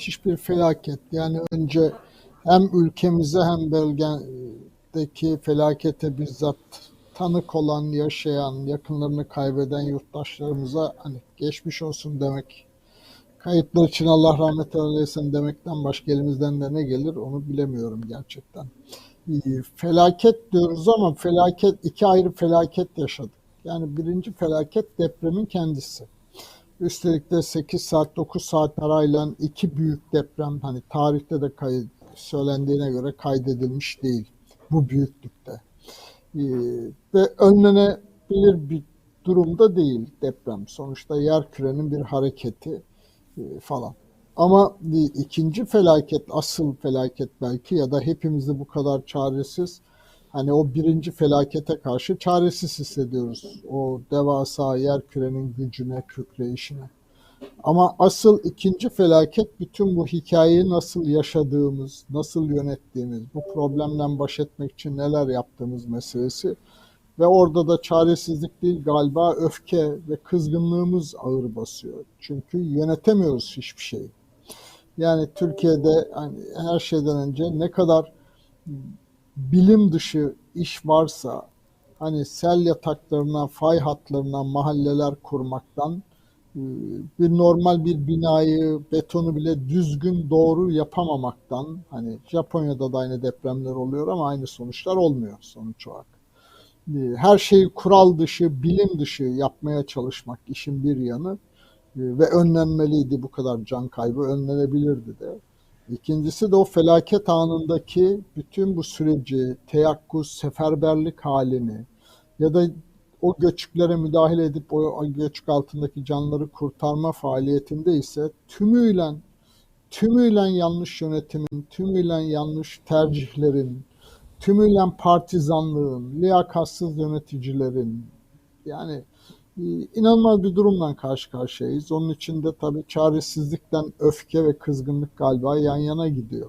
müthiş bir felaket. Yani önce hem ülkemize hem bölgedeki felakete bizzat tanık olan, yaşayan, yakınlarını kaybeden yurttaşlarımıza hani geçmiş olsun demek, kayıplar için Allah rahmet eylesin demekten başka elimizden de ne gelir onu bilemiyorum gerçekten. Ee, Felaket diyoruz ama felaket iki ayrı felaket yaşadık. Yani birinci felaket depremin kendisi. Üstelik de 8 saat 9 saat arayla iki büyük deprem hani tarihte de kay- söylendiğine göre kaydedilmiş değil bu büyüklükte. Ee, ve önlenebilir bir durumda değil deprem. Sonuçta yer kürenin bir hareketi e, falan. Ama ikinci felaket, asıl felaket belki ya da hepimizi bu kadar çaresiz, hani o birinci felakete karşı çaresiz hissediyoruz. O devasa yer kürenin gücüne, kükreyişine. Ama asıl ikinci felaket bütün bu hikayeyi nasıl yaşadığımız, nasıl yönettiğimiz, bu problemden baş etmek için neler yaptığımız meselesi. Ve orada da çaresizlik değil galiba öfke ve kızgınlığımız ağır basıyor. Çünkü yönetemiyoruz hiçbir şeyi. Yani Türkiye'de hani her şeyden önce ne kadar bilim dışı iş varsa hani sel yataklarına, fay hatlarına mahalleler kurmaktan e, bir normal bir binayı, betonu bile düzgün doğru yapamamaktan hani Japonya'da da aynı depremler oluyor ama aynı sonuçlar olmuyor sonuç olarak. E, Her şeyi kural dışı, bilim dışı yapmaya çalışmak işin bir yanı e, ve önlenmeliydi bu kadar can kaybı önlenebilirdi de. İkincisi de o felaket anındaki bütün bu süreci, teyakkuz, seferberlik halini ya da o göçüklere müdahale edip o göçük altındaki canları kurtarma faaliyetinde ise tümüyle tümüyle yanlış yönetimin, tümüyle yanlış tercihlerin, tümüyle partizanlığın, liyakatsız yöneticilerin yani inanılmaz bir durumla karşı karşıyayız. Onun için de tabii çaresizlikten öfke ve kızgınlık galiba yan yana gidiyor.